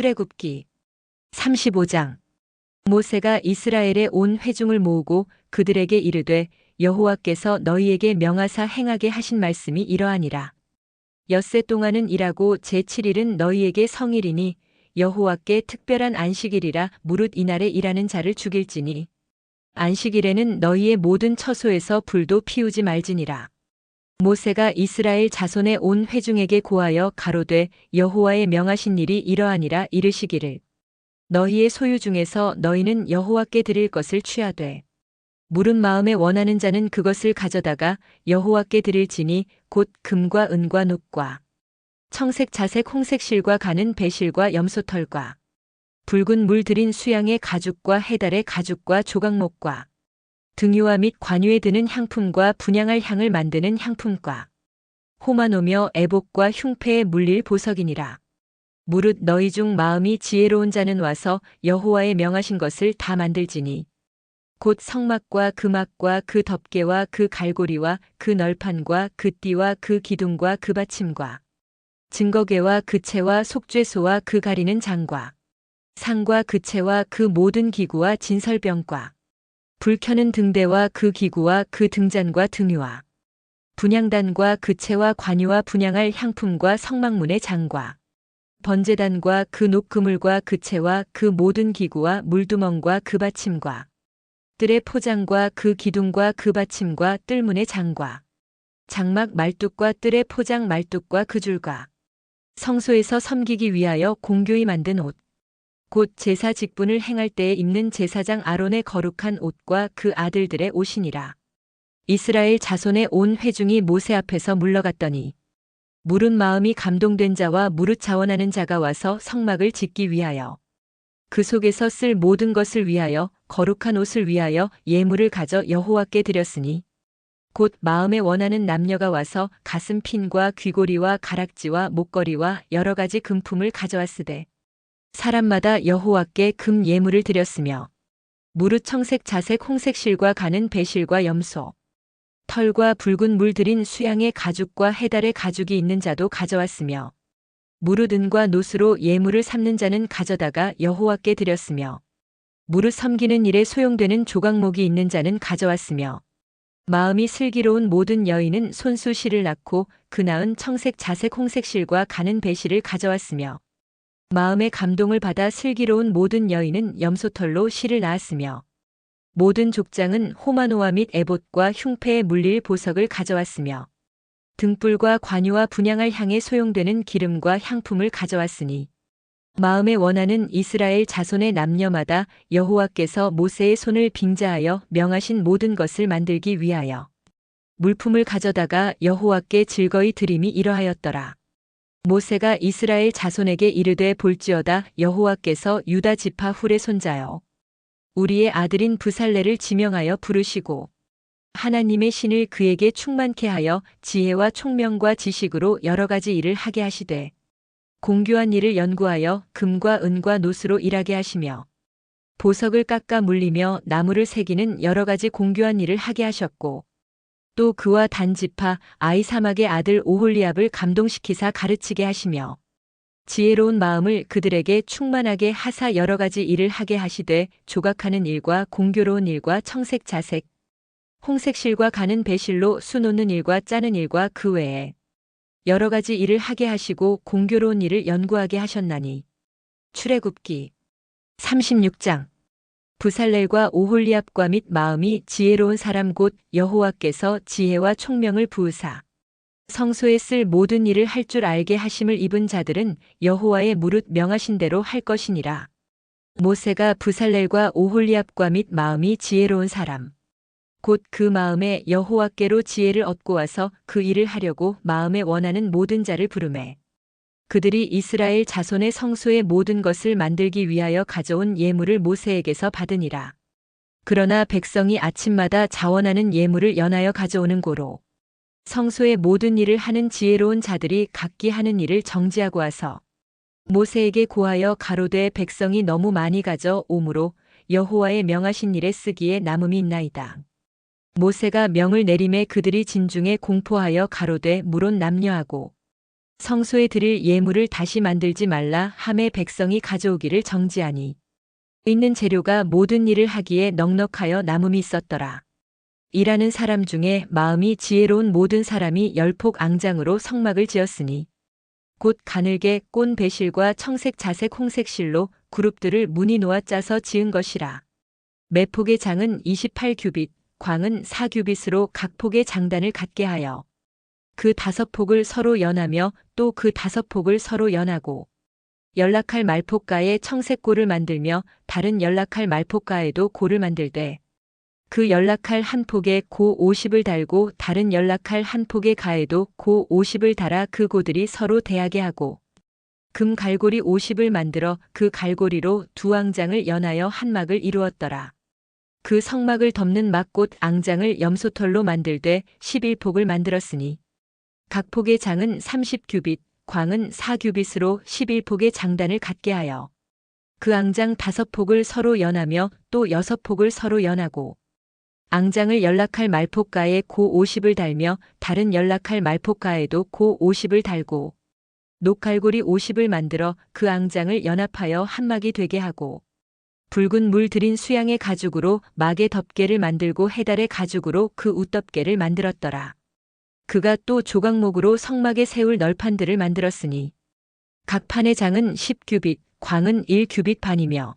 출애굽기 35장 모세가 이스라엘의 온 회중을 모으고 그들에게 이르되 여호와께서 너희에게 명하사 행하게 하신 말씀이 이러하니라. 엿새 동안은 일하고 제7일은 너희에게 성일이니 여호와께 특별한 안식일이라 무릇 이날에 일하는 자를 죽일지니 안식일에는 너희의 모든 처소에서 불도 피우지 말지니라. 모세가 이스라엘 자손의 온 회중에게 고하여 가로되 여호와의 명하신 일이 이러하니라 이르시기를. 너희의 소유 중에서 너희는 여호와께 드릴 것을 취하되 물은 마음에 원하는 자는 그것을 가져다가 여호와께 드릴지니 곧 금과 은과 녹과 청색 자색 홍색 실과 가는 배실과 염소털과 붉은 물 들인 수양의 가죽과 해달의 가죽과 조각목과 등유화 및 관유에 드는 향품과 분양할 향을 만드는 향품과 호마노며 애복과 흉패에 물릴 보석이니라. 무릇 너희 중 마음이 지혜로운 자는 와서 여호와의 명하신 것을 다 만들지니 곧 성막과 그 막과 그 덮개와 그 갈고리와 그 널판과 그 띠와 그 기둥과 그 받침과 증거계와 그 채와 속죄소와 그 가리는 장과 상과 그 채와 그 모든 기구와 진설병과 불 켜는 등대와 그 기구와 그 등잔과 등유와 분양단과 그 채와 관유와 분양할 향품과 성막문의 장과 번제단과 그 녹그물과 그 채와 그 모든 기구와 물두멍과 그 받침과 뜰의 포장과 그 기둥과 그 받침과 뜰문의 장과 장막 말뚝과 뜰의 포장 말뚝과 그 줄과 성소에서 섬기기 위하여 공교히 만든 옷. 곧 제사 직분을 행할 때에 입는 제사장 아론의 거룩한 옷과 그 아들들의 옷이니라. 이스라엘 자손의 온 회중이 모세 앞에서 물러갔더니 물은 마음이 감동된 자와 무릇 자원하는 자가 와서 성막을 짓기 위하여 그 속에서 쓸 모든 것을 위하여 거룩한 옷을 위하여 예물을 가져 여호와께 드렸으니 곧 마음에 원하는 남녀가 와서 가슴 핀과 귀고리와 가락지와 목걸이와 여러 가지 금품을 가져왔으되 사람마다 여호와께 금 예물을 드렸으며 무릇 청색 자색 홍색 실과 가는 배실과 염소 털과 붉은 물 들인 수양의 가죽과 해달의 가죽이 있는 자도 가져왔으며 무릇 은과 노스로 예물을 삼는 자는 가져다가 여호와께 드렸으며 무릇 섬기는 일에 소용되는 조각목이 있는 자는 가져왔으며 마음이 슬기로운 모든 여인은 손수 실을 낳고 그 낳은 청색 자색 홍색 실과 가는 배실을 가져왔으며 마음의 감동을 받아 슬기로운 모든 여인은 염소털로 실을 낳았으며 모든 족장은 호마노와 및 에봇과 흉패에 물릴 보석을 가져왔으며 등불과 관유와 분양할 향에 소용되는 기름과 향품을 가져왔으니 마음에 원하는 이스라엘 자손의 남녀마다 여호와께서 모세의 손을 빙자하여 명하신 모든 것을 만들기 위하여 물품을 가져다가 여호와께 즐거이 드림이 이러하였더라. 모세가 이스라엘 자손에게 이르되 볼지어다 여호와께서 유다 지파 훌의 손자여 우리의 아들인 부살레를 지명하여 부르시고 하나님의 신을 그에게 충만케 하여 지혜와 총명과 지식으로 여러 가지 일을 하게 하시되 공교한 일을 연구하여 금과 은과 노스로 일하게 하시며 보석을 깎아 물리며 나무를 새기는 여러 가지 공교한 일을 하게 하셨고 또 그와 단지파 아이사막의 아들 오홀리압을 감동시키사 가르치게 하시며 지혜로운 마음을 그들에게 충만하게 하사 여러 가지 일을 하게 하시되 조각하는 일과 공교로운 일과 청색 자색 홍색 실과 가는 배실로 수 놓는 일과 짜는 일과 그 외에 여러 가지 일을 하게 하시고 공교로운 일을 연구하게 하셨나니. 출애굽기 36장 부살렐과 오홀리압과 및 마음이 지혜로운 사람 곧 여호와께서 지혜와 총명을 부으사 성소에 쓸 모든 일을 할 줄 알게 하심을 입은 자들은 여호와의 무릇 명하신 대로 할 것이니라. 모세가 부살렐과 오홀리압과 및 마음이 지혜로운 사람 곧 그 마음에 여호와께로 지혜를 얻고 와서 그 일을 하려고 마음에 원하는 모든 자를 부르매 그들이 이스라엘 자손의 성소의 모든 것을 만들기 위하여 가져온 예물을 모세에게서 받으니라. 그러나 백성이 아침마다 자원하는 예물을 연하여 가져오는 고로 성소의 모든 일을 하는 지혜로운 자들이 각기 하는 일을 정지하고 와서 모세에게 고하여 가로되 백성이 너무 많이 가져 오므로 여호와의 명하신 일에 쓰기에 남음이 있나이다. 모세가 명을 내림에 그들이 진중에 공포하여 가로되 물론 남녀하고 성소에 드릴 예물을 다시 만들지 말라 함에 백성이 가져오기를 정지하니 있는 재료가 모든 일을 하기에 넉넉하여 남음이 있었더라. 일하는 사람 중에 마음이 지혜로운 모든 사람이 열폭 앙장으로 성막을 지었으니 곧 가늘게 꼰 배실과 청색 자색 홍색 실로 그룹들을 무늬 놓아 짜서 지은 것이라. 매폭의 장은 28규빗, 광은 4규빗으로 각 폭의 장단을 갖게 하여 그 다섯 폭을 서로 연하며 또 그 다섯 폭을 서로 연하고 연락할 말폭가에 청색골을 만들며 다른 연락할 말폭가에도 골을 만들되 그 연락할 한 폭에 고 50을 달고 다른 연락할 한 폭의 가에도 고 50을 달아 그 고들이 서로 대하게 하고 금 갈고리 50을 만들어 그 갈고리로 두 앙장을 연하여 한 막을 이루었더라. 그 성막을 덮는 막꽃 앙장을 염소털로 만들되 11폭을 만들었으니 각 폭의 장은 30규빗, 광은 4규빗으로 11폭의 장단을 갖게 하여 그 앙장 다섯 폭을 서로 연하며 또 여섯 폭을 서로 연하고 앙장을 연락할 말폭가에 고 50을 달며 다른 연락할 말폭가에도 고 50을 달고 녹갈고리 50을 만들어 그 앙장을 연합하여 한 막이 되게 하고 붉은 물 들인 수양의 가죽으로 막의 덮개를 만들고 해달의 가죽으로 그 웃덮개를 만들었더라. 그가 또 조각목으로 성막에 세울 널판들을 만들었으니 각 판의 장은 10규빗, 광은 1규빗 반이며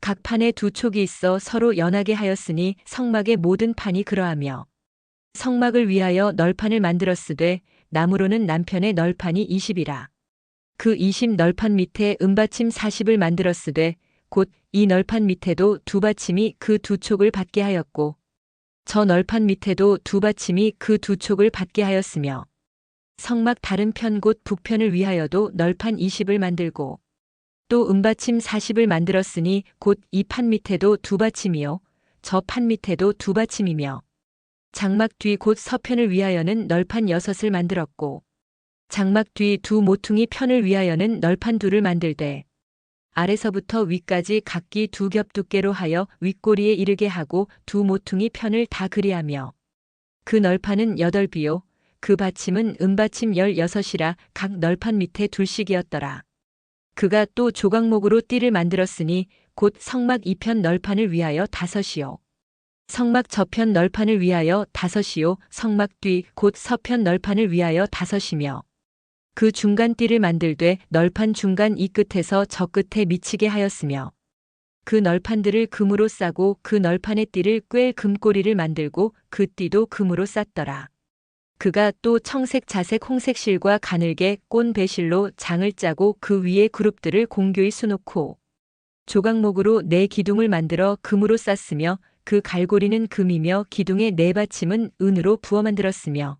각 판에 두 촉이 있어 서로 연하게 하였으니 성막의 모든 판이 그러하며 성막을 위하여 널판을 만들었으되 나무로는 남편의 널판이 20이라. 그 20 널판 밑에 은받침 40을 만들었으되 곧 이 널판 밑에도 두 받침이 그 두 촉을 받게 하였고 저 널판 밑에도 두 받침이 그 두 촉을 받게 하였으며 성막 다른 편 곧 북편을 위하여도 널판 20을 만들고 또 은받침 40을 만들었으니 곧 이 판 밑에도 두 받침이요 저 판 밑에도 두 받침이며 장막 뒤 곧 서편을 위하여는 널판 여섯을 만들었고 장막 뒤 두 모퉁이 편을 위하여는 널판 둘을 만들되 아래서부터 위까지 각기 두 겹 두께로 하여 윗꼬리에 이르게 하고 두 모퉁이 편을 다 그리하며 그 널판은 여덟 비요 그 받침은 은받침 열여섯이라 각 널판 밑에 둘씩이었더라. 그가 또 조각목으로 띠를 만들었으니 곧 성막 이편 널판을 위하여 다섯이요. 성막 저편 널판을 위하여 다섯이요. 성막 뒤 곧 서편 널판을 위하여 다섯이며 그 중간 띠를 만들되 널판 중간 이 끝에서 저 끝에 미치게 하였으며 그 널판들을 금으로 싸고 그 널판의 띠를 꿰 금꼬리를 만들고 그 띠도 금으로 쌌더라. 그가 또 청색 자색 홍색 실과 가늘게 꼰 배실로 장을 짜고 그 위에 그룹들을 공교히 수놓고 조각목으로 네 기둥을 만들어 금으로 쌌으며 그 갈고리는 금이며 기둥의 네 받침은 은으로 부어 만들었으며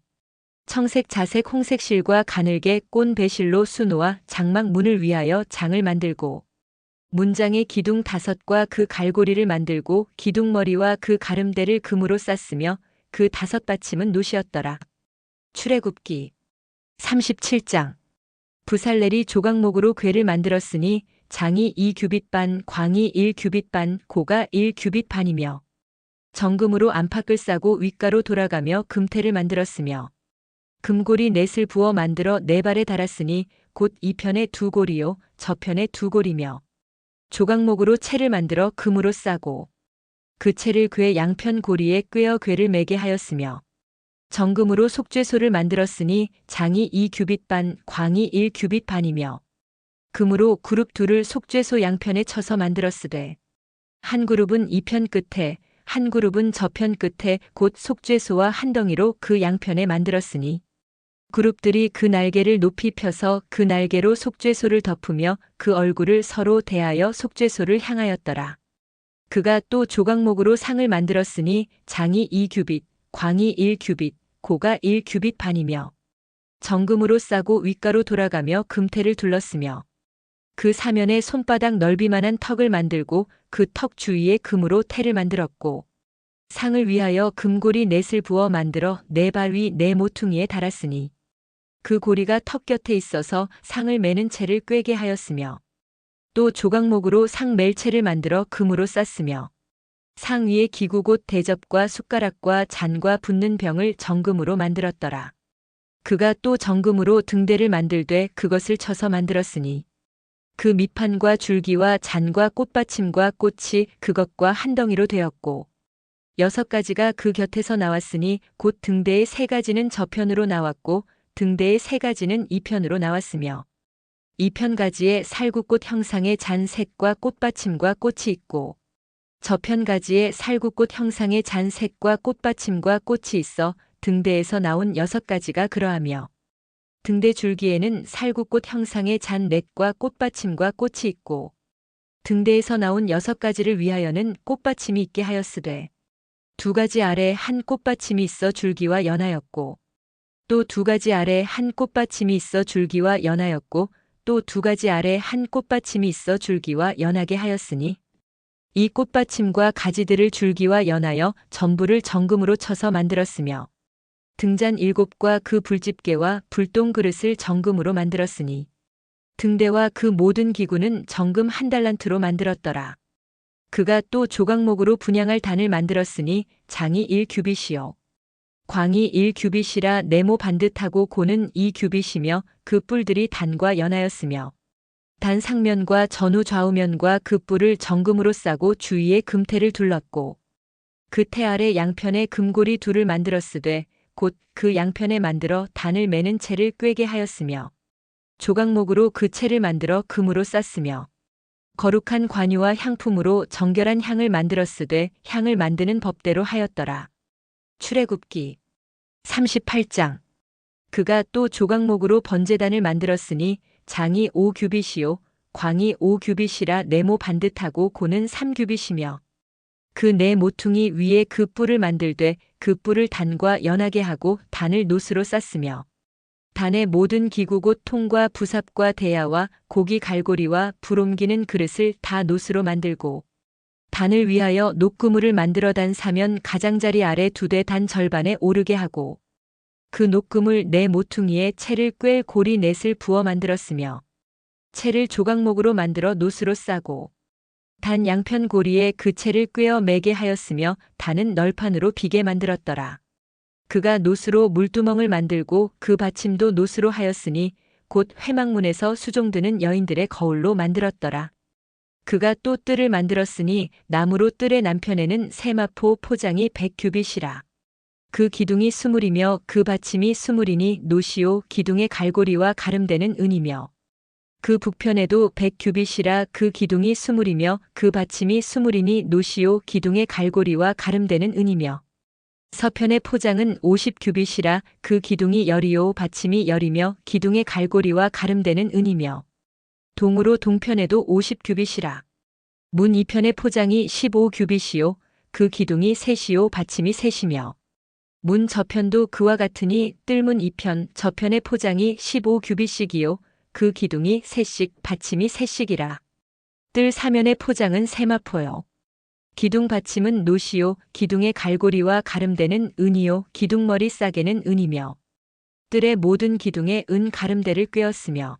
청색 자색 홍색 실과 가늘게 꼰 배실로 수놓아 장막 문을 위하여 장을 만들고 문장의 기둥 다섯과 그 갈고리를 만들고 기둥머리와 그 가름대를 금으로 쌌으며 그 다섯 받침은 노시였더라. 출애굽기 37장 부살렐이 조각목으로 궤를 만들었으니 장이 2규빗 반, 광이 1규빗 반, 고가 1규빗 반이며 정금으로 안팎을 싸고 윗가로 돌아가며 금태를 만들었으며 금고리 넷을 부어 만들어 네 발에 달았으니 곧 이편에 두 고리요 저편에 두 고리며 조각목으로 채를 만들어 금으로 싸고 그 채를 그의 양편 고리에 꿰어 궤를 매게 하였으며 정금으로 속죄소를 만들었으니 장이 2규빗 반, 광이 1규빗 반이며 금으로 그룹 둘을 속죄소 양편에 쳐서 만들었으되 한 그룹은 이편 끝에 한 그룹은 저편 끝에 곧 속죄소와 한 덩이로 그 양편에 만들었으니 그룹들이 그 날개를 높이 펴서 그 날개로 속죄소를 덮으며 그 얼굴을 서로 대하여 속죄소를 향하였더라. 그가 또 조각목으로 상을 만들었으니 장이 2규빗, 광이 1규빗, 고가 1규빗 반이며 정금으로 싸고 윗가로 돌아가며 금태를 둘렀으며 그 사면에 손바닥 넓이만한 턱을 만들고 그 턱 주위에 금으로 태를 만들었고 상을 위하여 금고리 넷을 부어 만들어 네 발 위 네 모퉁이에 달았으니 그 고리가 턱 곁에 있어서 상을 매는 채를 꿰게 하였으며 또 조각목으로 상 멜 채를 만들어 금으로 쌌으며 상 위에 기구 곧 대접과 숟가락과 잔과 붓는 병을 정금으로 만들었더라. 그가 또 정금으로 등대를 만들되 그것을 쳐서 만들었으니 그 밑판과 줄기와 잔과 꽃받침과 꽃이 그것과 한 덩이로 되었고 여섯 가지가 그 곁에서 나왔으니 곧 등대의 세 가지는 저편으로 나왔고 등대의 세 가지는 이편으로 나왔으며 이편 가지에 살구꽃 형상의 잔 색과 꽃받침과 꽃이 있고 저편 가지에 살구꽃 형상의 잔 색과 꽃받침과 꽃이 있어 등대에서 나온 여섯 가지가 그러하며 등대 줄기에는 살구꽃 형상의 잔 넷과 꽃받침과 꽃이 있고 등대에서 나온 여섯 가지를 위하여는 꽃받침이 있게 하였으되 두 가지 아래 한 꽃받침이 있어 줄기와 연하였고 또 두 가지 아래 한 꽃받침이 있어 줄기와 연하였고 또 두 가지 아래 한 꽃받침이 있어 줄기와 연하게 하였으니 이 꽃받침과 가지들을 줄기와 연하여 전부를 정금으로 쳐서 만들었으며 등잔 일곱과 그 불집게와 불똥 그릇을 정금으로 만들었으니 등대와 그 모든 기구는 정금 한 달란트로 만들었더라. 그가 또 조각목으로 분양할 단을 만들었으니 장이 1규빗이요. 광이 1규빗이라 네모 반듯하고 고는 2규빗이며 그 뿔들이 단과 연하였으며 단 상면과 전후 좌우면과 그 뿔을 정금으로 싸고 주위에 금태를 둘렀고 그 태 아래 양편에 금고리 둘을 만들었으되 곧 그 양편에 만들어 단을 매는 채를 꿰게 하였으며 조각목으로 그 채를 만들어 금으로 쌌으며 거룩한 관유와 향품으로 정결한 향을 만들었으되 향을 만드는 법대로 하였더라. 출애굽기 38장. 그가 또 조각목으로 번제단을 만들었으니 장이 5규빗이요 광이 5규빗이라 네모 반듯하고 고는 3규빗이며 그 네 모퉁이 위에 그 뿔을 만들되 그 뿔을 단과 연하게 하고 단을 노스로 쌌으며 단의 모든 기구 곧 통과 부삽과 대야와 고기 갈고리와 불 옮기는 그릇을 다 노스로 만들고 단을 위하여 녹그물을 만들어 단 사면 가장자리 아래 두 대 단 절반에 오르게 하고 그 녹금을 네 모퉁이에 채를 꿰 고리 넷을 부어 만들었으며 채를 조각목으로 만들어 노스로 싸고 단 양편 고리에 그 채를 꿰어 매게 하였으며 단은 널판으로 비게 만들었더라. 그가 노스로 물두멍을 만들고 그 받침도 노스로 하였으니 곧 회막문에서 수종드는 여인들의 거울로 만들었더라. 그가 또 뜰을 만들었으니 나무로 뜰의 남편에는 세마포 포장이 백규빗이라. 그 기둥이 스물이며 그 받침이 스물이니 노시오 기둥의 갈고리와 가름되는 은이며. 그 북편에도 백규빗이라 그 기둥이 스물이며 그 받침이 스물이니 노시오 기둥의 갈고리와 가름되는 은이며. 서편의 포장은 오십 규빗이라 그 기둥이 열이요 받침이 열이며 기둥의 갈고리와 가름되는 은이며 동으로 동편에도 오십 규빗이라. 문 이편의 포장이 십오 규빗이요. 그 기둥이 셋이요. 받침이 셋이며. 문 저편도 그와 같으니 뜰문 이편 저편의 포장이 십오 규빗씩이요. 그 기둥이 셋씩 받침이 셋씩이라. 뜰 사면의 포장은 세마포요. 기둥 받침은 노시요. 기둥의 갈고리와 가름되는 은이요. 기둥머리 싸개는 은이며. 뜰의 모든 기둥에 은 가름대를 꿰었으며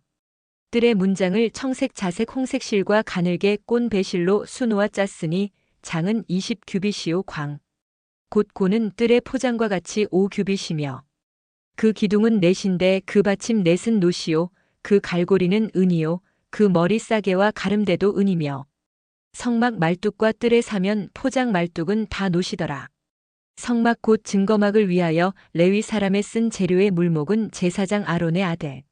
뜰의 문장을 청색 자색 홍색 실과 가늘게 꼰 배실로 수놓아 짰으니 장은 20 규빗이요 광. 곧 고는 뜰의 포장과 같이 5 규빗이며 그 기둥은 넷인데 그 받침 넷은 노시요 그 갈고리는 은이요 그 머리 싸개와 가름대도 은이며 성막 말뚝과 뜰에 사면 포장 말뚝은 다 노시더라. 성막 곧 증거막을 위하여 레위 사람의 쓴 재료의 물목은 제사장 아론의 아들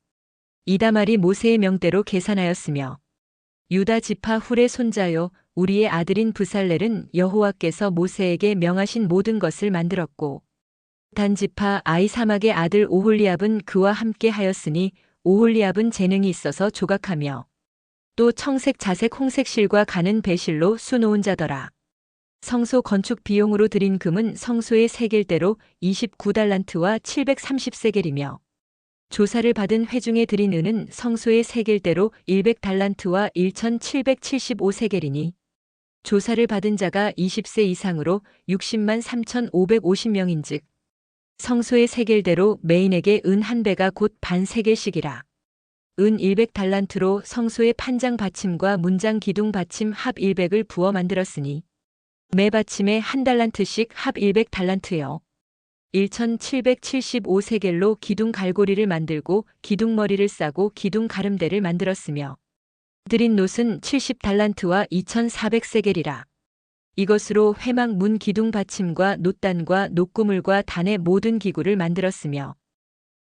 이다말이 모세의 명대로 계산하였으며 유다 지파 훌의 손자요 우리의 아들인 부살렐은 여호와께서 모세에게 명하신 모든 것을 만들었고 단지파 아이사막의 아들 오홀리압은 그와 함께 하였으니 오홀리압은 재능이 있어서 조각하며 또 청색 자색 홍색 실과 가는 배실로 수놓은 자더라. 성소 건축 비용으로 들인 금은 성소의 세겔대로 29달란트와 730세겔이며 조사를 받은 회중에 드린 은은 성소의 세겔대로 100달란트와 1775세겔이니 조사를 받은 자가 20세 이상으로 60만 3,550명인즉 성소의 세겔대로 메인에게 은 한 배가 곧 반 세겔씩이라. 은 100달란트로 성소의 판장 받침과 문장 기둥 받침 합 100을 부어 만들었으니 매 받침에 한 달란트씩 합 100달란트요. 1775세겔로 기둥 갈고리를 만들고 기둥 머리를 싸고 기둥 가름대를 만들었으며 드린 놋은 70달란트와 2400세겔이라. 이것으로 회막 문 기둥 받침과 놋단과 녹구물과 단의 모든 기구를 만들었으며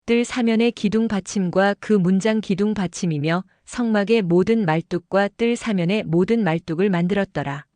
뜰 사면의 기둥 받침과 그 문장 기둥 받침이며 성막의 모든 말뚝과 뜰 사면의 모든 말뚝을 만들었더라.